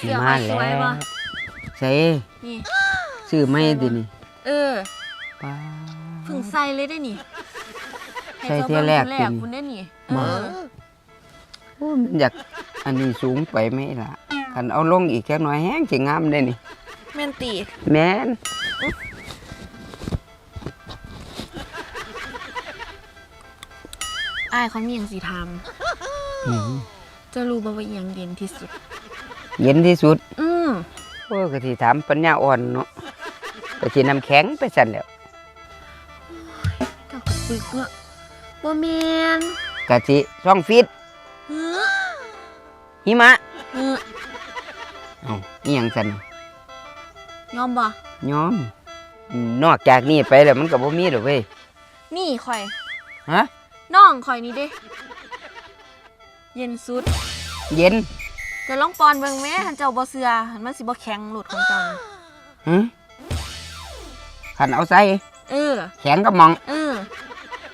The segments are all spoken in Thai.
เสื้อมาสวยบ่ใส่นี่ ซื้อไม่ดินี่เออป้าเพิ่งใส่เลยได้นี่ใส่เที่ยวแรกให้สิเจ้าเบิ่งเที่ยวแรกคุณได้นี่บ่เออโอ้มันอยากอันนี้สูงไปไหมล่ะคันเอาลงอีกแค่น้อยแห้งสิงามได้นี่แม่นตีแม่นอ้ายเขามีหยังสิทำอืมจะรู้บ่ว่าอิหยังเย็นที่สุด เย็นที่สุดอืมโอ้ก็สิถามปัญญาอ่อนเนาะก็สิน้ำแข็งไปสั่นแหล้วเจ้าก็ปึกเนาะบ่แม่นก็สิช่องฟิตเฮ้อหิมะเฮ้อเอ้าอีหยังสั่นยอมบ่ยอม นอกจากนี้ไปแล้วมันก็บ่มีหรอกเว้ยนี่ข่อยฮะ น้องข่อยนี่เด้ เย็นสุด เย็น จะลองปอนเบิ่งแม่หันเจ้าบ่เชื่อหันมันสิบ่แข็งหลุดของเจ้านะฮะคันเอาใส่เออ แข็งก็มอง เออ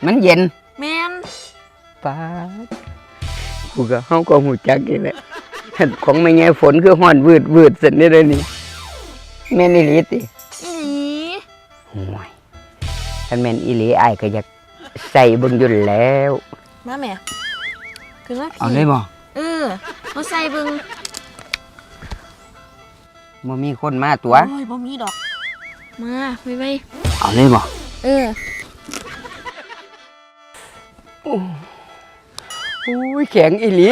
มันเย็นแม่นป้าดกูก็เฮาก็หูจักนี่แหละอันของไม่ไงฝนคือฮ้อนวืดวืดสันนี่เลยนี่แม่นอีหลีติอีหลีห่วยคันแม่นอีหลีอ้ายก็อยากใส่เบิ่งอยู่แล้ว มาแม่ขึ้นมาพี่เอาเลยบ่ เออมาใส่เบิ่งบ่มีคนมาตัว โอ้ยบ่มีดอก มาไว้ไว้เอาเลยบ่เออโอ้ยแข็งอีหลี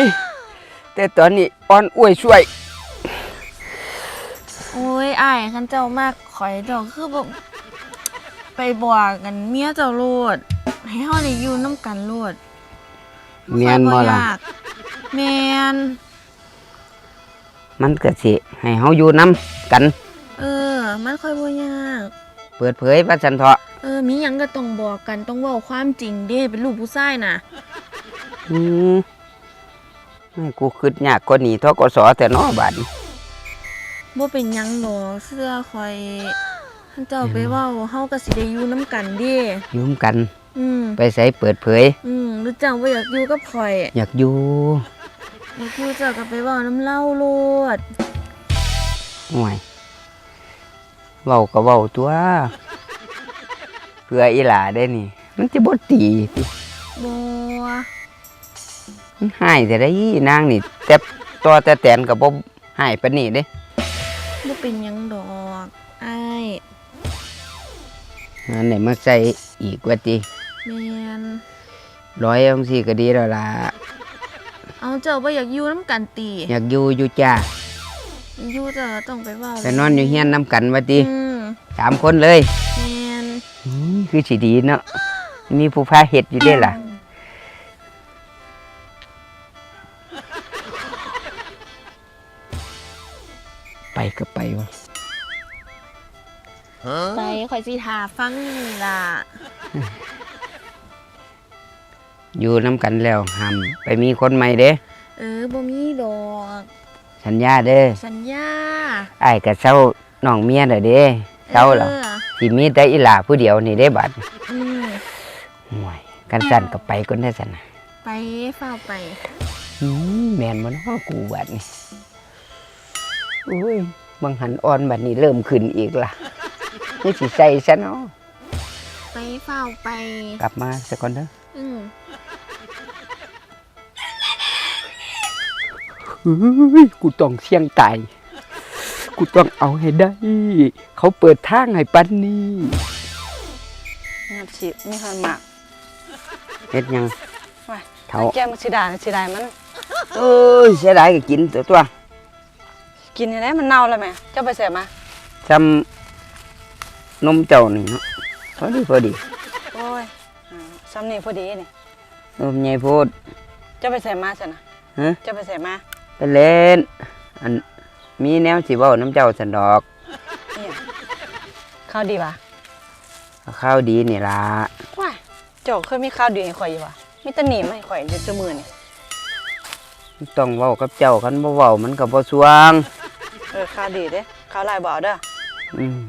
แต่ตอนนี้อ่อนอ้วยช่วย โอ้ยอ้ายคันเจ้ามากข่อยเจ้าคือบ่ไปบอกกันเมียเจ้าโลดให้เฮาได้อยู่นํกันโลดเมียนบ่ล่ะยาก แม่นมันก็สิให้เฮาอยู่นํกัน เออ มันค่อยบ่ยาก เปิดเผยว่าซั่นเถาะเออ มีหยังก็ต้องบอกกันต้องเว้าความจริงเด้เป็นลูกผู้ชายน่ะ อืมให้กูคิดยากกว่านี้ทกสแต่น้อบาดนี้บ่เป็นหยังหรอกเสื้อข่อยท่านเจ้าไปเว้าเฮาก็สิได้อยู่นํกันเด้อยุ่มกัน อืม ไปใส่เปิดเผย อืมหรือจังบ่อยากอยู่กับข่อย อยากอยู่ อยากอยู่เจ้าก็ไปเว้าน้ำเล่าโลดห่วยเว้าก็เว้าตัว เพื่ออีหลาได้นี่ มันจะบ่ตีติบ่มันหายแต่ได้นางนี่ แต่ต่อแต่แตนก็บ่หายปานนี้เด้บ่เป็นหยังดอกอ้ายอันไหนมาใส่อีกว่าติแม่นร้อยจังซี่ก็ดีแล้วล่ะ เอาเจ้าบ่อยากอยู่นํกันติอยากอยู่อยู่จ้าอยู่เจ้าก็ต้องไปเว้าไปนอนอยู่เฮียนนํกันว่าติอืมสามคนเลยแม่นอืมคือสิดีเนาะมีผู้พาเฮ็ดอยู่เด้ล่ะ ไปก็ไปวะไปข่อยสิทาฟังนี่ล่ะ อยู่น้ำกันแล้วห้ามไปมีคนใหม่เด้ เออบ่มีดอก สัญญาเด้อสัญญาอ้ายก็เศร้าน้องเมียน่ะเด้เศร้าแล้วออสิมีแต่อีหลาผู้เดียวนี่เด้บัดอืมห่วยกันสั่นก็ไปคนได้สั่นน่ะไปเฝ้าไป อืมแม่นบ่เนาะกูบัดนี่อุ้ยบางหันอ่อนบัดนี้เริ่มขึ้นอีกล่ะนี่สิใส่ซะเนาะไปเฝ้าไป กลับมาสักก่อนเด้อ อืม ฮ้ยกูต้องเสี่ยงตาย กูต้องเอาให้ได้ เขาเปิดทางให้ปันนี่นี่สิมีคนหมักเฮ็ดหยังว่าเท่าแก้มมันสิดาสิดายมัน เอ้ยเสียดายก็กินตัวตัวกินยังไงมันเน่าแล้วแม่เจ้าไปเสียมาจำนมเจ้านี่เนาะพอดีพอดีโอ้ยอ่าซ้ำนี่พอดีนี่นมใหญ่โพดเจ้าไปเสียมาสินะฮะ เจ้าไปเสียมา ไปเล่น อันมีแนวสิเว้าน้ำเจ้าสันดอกเนี่ยข้าวดีปะข้าวดีนี่ล่ะว้ายเจ้าเคยมีข้าวดีให้ข่อยอยู่ปะมีแตะหนีมาให้ข่อยเดี๋ยวจะมือนี่ต้องเว้ากับเจ้าคันบ่เว้ามันก็บ่สวงเออข้าวดีเด้ข้าวลายบ่เอาเด้ออืม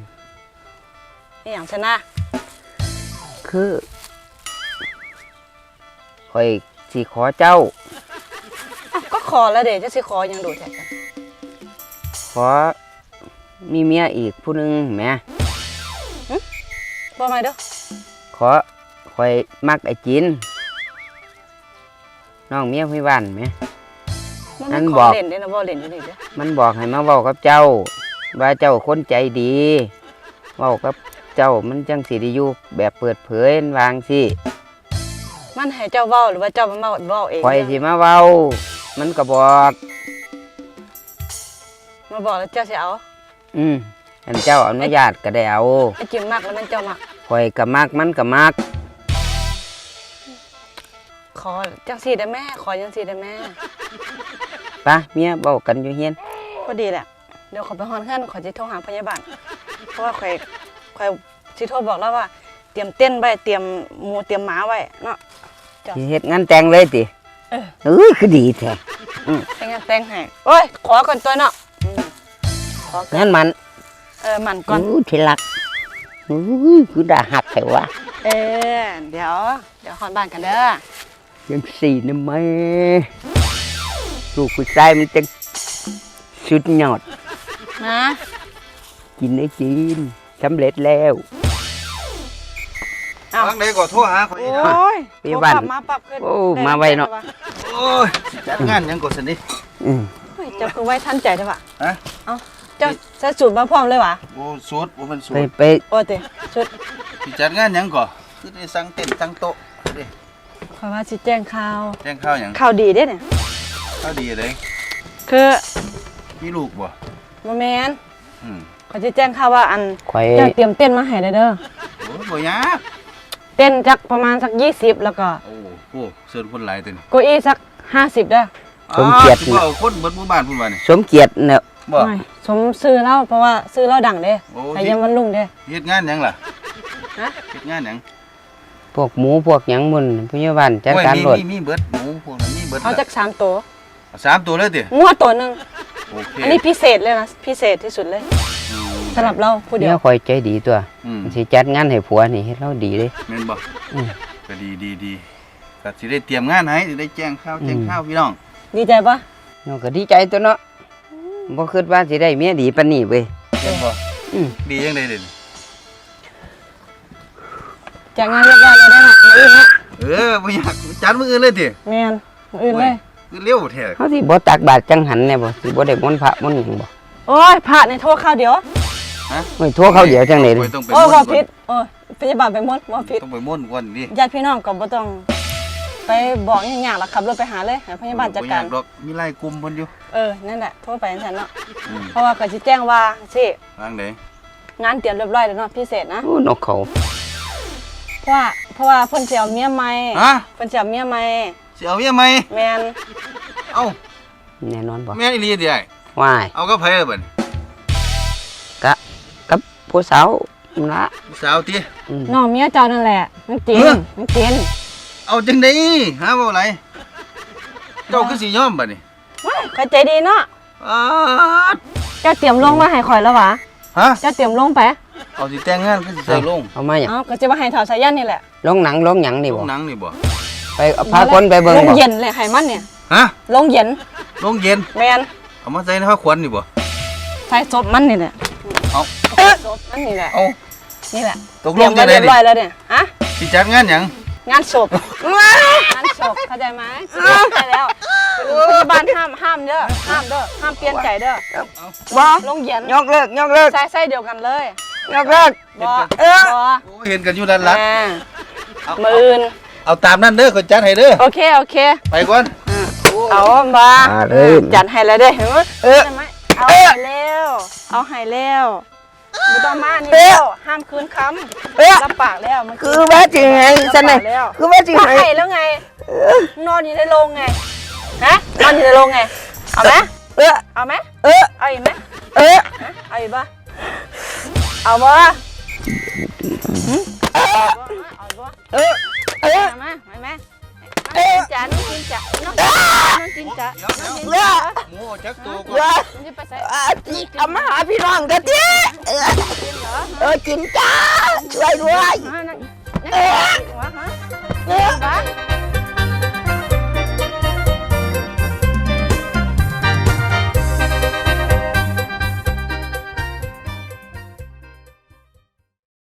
นี่อย่างชนะ คือข่อยสิขอเจ้า ออแล้วเด้จะสิขอหยังโดดแท้กันขอมีเมียอีกผู้หนึงแหมบ่มาเด้อขอคอยมักไอ้จินน้องเมียพี่บ้านแหม มันอัไม่นขบออกเล่นเด้นะบ่เล่นอยู่นี่เด้อมันบอกให้มาเว้ากับเจ้า ว่าเจ้าคนใจดีเว้ากับเจ้ามันจังสิได้อยู่แบบเปิดเผยวางสิมันให้เจ้าเว้าหรือว่าเจ้ามันมาเว้าเองคอยสิมาเว้า มันก็บอกมาบอกแล้วเจ้าสิเอาอืมอันเจ้าอนุญาตก็ได้เอาไอ้จิมมักแล้วมันเจ้ามักคอยก็มักมันก็มัก ขอจังซี่ได้แม่ ขอจังซี่ได้แม่ปะเมียเว้ากันอยู่เฮียนพอดีแหละ เดี๋ยวขอไปฮอนเพื่อนขอจะโทรหาพยาบาลเพราะว่าข่อยข่อยสิโทรบอกแล้วว่า เตรียมเต้นไว้เตรียมหมูเตรียมหมาไว้เนาะ สิเฮ็ดงานแต่งเลยติ เออเอ้ยคือดีแท้ให้งานแต่งให้โอ้ยขอก่อนตัวเนาะอืมขอก่อนงานมันเออหมันก่อนอู้ที่รักอู้ยคือด่าหักแท้วะเออเดี๋ยว เดี๋ยวฮอนบ้านกันเด้อยังสี่นะแม่ลูกผู้ชายมันจะสุดยอดนะกินได้กินสำเร็จแล้วเอาทางใดก็โทรหาข่อยโอนะ้ยพยาบาลโทรปรับมาปรับขึ้นโอ้ด้มาไวเนาะโอ้ยจัดงานหยังก็สนิอืมเฮ้ยเจ้าคือไว้ทันใจใช่ปะฮะ เอ้าเจ้าใส่สูตรมาพร้อมเลยวะโอ้สูตรบ่เป็นสูไปตรไปโอ้เตชุดสิจัดงานหยังก็คือได้สั่งเต้นสั่งโต๊ะเด้ขอยว่าสิแจ้งข่าวแจ้งข้าวหยังข่าวดีเด้เนี่ยข้าวดีเลยคือมีลูกบ่โมแมนอืมเขาจะแจ้งข่าวว่าอันข่อยเจ้าเตรียมเต้นมาให้ได้เด้อโอ้ยบ่ยาก เต้นจักประมาณสักยี่สิบแล้วก็โอ้โหเชิญคนหลายเต็มเก้าอี้สักห้าสิบเด้อสมเกียรติอ้าวสิบ่เอาคนเบิดหมู่บ้านพุ่นว่านี่สมเกียรติเนี่ยบ่ ไม่สมซื้อเล่าเพราะว่าซื้อเล่าดังเด้โอ้ แต่ยังวันรุ่งเด้เฮ็ดงานหยังล่ะฮะเฮ็ดงานหยังพวกหมูพวกหยังมุนพยาบาลจัดโอ้ยการมีรถมีมีเบิดหมูพวกนั้นมีเบิดเอาล่ะจักสามตัวเอาสามตัวเลยติงัวตัวหนึ่งโอเคอันนี้พิเศษเลยนะพิเศษที่สุดเลยอืม สำหรับเราผู้เดีเมียยวข่อยใจดีตัวอืมสิจัดงานให้ผัวนี่เฮ็ดเราดีเลย แม่นบ่อืม ก็ดีดีดีก็สิได้เตรียมงานให้สิได้แจ้งข่าวแจ้งอืมข่าวพี่น้อง ดีใจปะน้องก็ดีใจตัวเนาะบ่คิดว่าสิได้เมียดีปานนี้เว้ยเห็นบ่อืม ดียังไงเด่นจากงานเรียบร้อยเลยได้ไหมมาอื่นนะเออบ่อยากจัดมื้ออื่นเลยติแมนมาอื่นเลยคือเร็วแท้เฮาสิบ่ตักบาตรจังหันแน่บ่สิบ่ได้มนต์พระมนต์หยังบ่โอ้ยผ่าในโทษข้าวเดียว โอ้ยโทรเขาเดี๋ยวจังได๋โอ้ยต้องไปโอ้ยม่บ่นต์ก่อนผิดโอ้ยพยาบาลไปหมดบ่ผิดต้องไปม่วนก่อนดิญาติพี่น้องก็บ่ต้อง ไปบอกอย่างยากหรอกขับรถไปหาเลยให้พยาบาลจัดการบ่อยดอกมีไล่กลุ่มเพิ่นอยู่เออนั่นแหละโทรไปนั่นเนาะอืมเพราะว่าก็สิแจ้งว่าสิทางไหนงานเตรียมเรียบร้อยแล้วเนาะพิเศษนะโอ้นกเขาเพราะว่าเพราะว่าเพิ่นสิเอาเมียใหม่ฮะเพิ่นสิเอาเมียใหม่สิเอาเมียไหมแม่นเอ้าแน่นอนบ่แม่อีหลีติไอ้ว้ายเอากับไผล่ะบัดนี้กะกับ ผู้สาวนั่นละผู้สาวติอืมน้องเมียเจ้านั่นแหละมันจริงเออมันจริงเอาจังได๋หาเว้าไรเจ้าคือสิยอมบัดนี้ว้ายเข้าใจดีเนาะอ้าดเจ้าเตรียมลงมาให้ข่อยแล้วหวะฮะเจ้าเตรียมลงไปเอาสิแต่งงานคือสิใส่ลงเอามาหยังเอ้าก็จะมาให้ถอดสายันนี่แหละลงหนังลงหยังนี่ลบ่งหนังนี่บ่ไปเอาพาคนไปเบิ่งลงบ่เย็นเลยให้มันเนี่ยฮะลงเย็นลงเย็นแม่นเอามาใส่ในผ้าขวัญนี่บ่ใส่ศพมันนี่แหละ เอาศพมันนี่แหละเอานี่แหละตกลงจังได๋เตรียมไว้เรียบนี่ร้อยแล้วเนี่ยฮะสิจัดงานหยังงานศพงานศพเข้าใจไหมเข้าใจแล้วพยาบาลห้ามห้ามเด้อห้ามเด้อห้ามเปลี่ยนใจเด้อบ่ลงเย็นยกเลิกยกเลิกใส่ใส่เดียวกันเลยยกเลิกบ่เออบ่โอ้เห็นกันอยู่ด้านหลังอ่าเอามืออื่นเอาตามนั้นเด้อคนจัดให้เด้อโอเคโอเค ไปก่อนเอาบ่อ่าเริ่มจัดให้แล้วเด้อเห็นไหมเออใช่ไหม เอาให้แล้วเอาให้แล้วไม่ต้องมานี่แล้วห้ามคืนคเอ๊ะำรับปากแล้วมันคือว่าจริงไงรับฉันน่ะปากแล้วคือว่าจริงก็ไงให้แล้วไง นอนอยู่ในโรงไงฮะนอนอยู่ในโรงไงเอาไหมเออเอาไหมเออเอาอีกไหมเออฮะเอาอีกปะเอาบ่หึเอาบ่เอาบ่เออ น้องจินจ๋าน้องจินจ๋าน้องน้องจินจ๋าหมูจักตัวก่อนนี่ไปใส่เอามาหาพี่น้องกันดิเออจินเหรนจ้าช่วยด้วยฮะนั่ง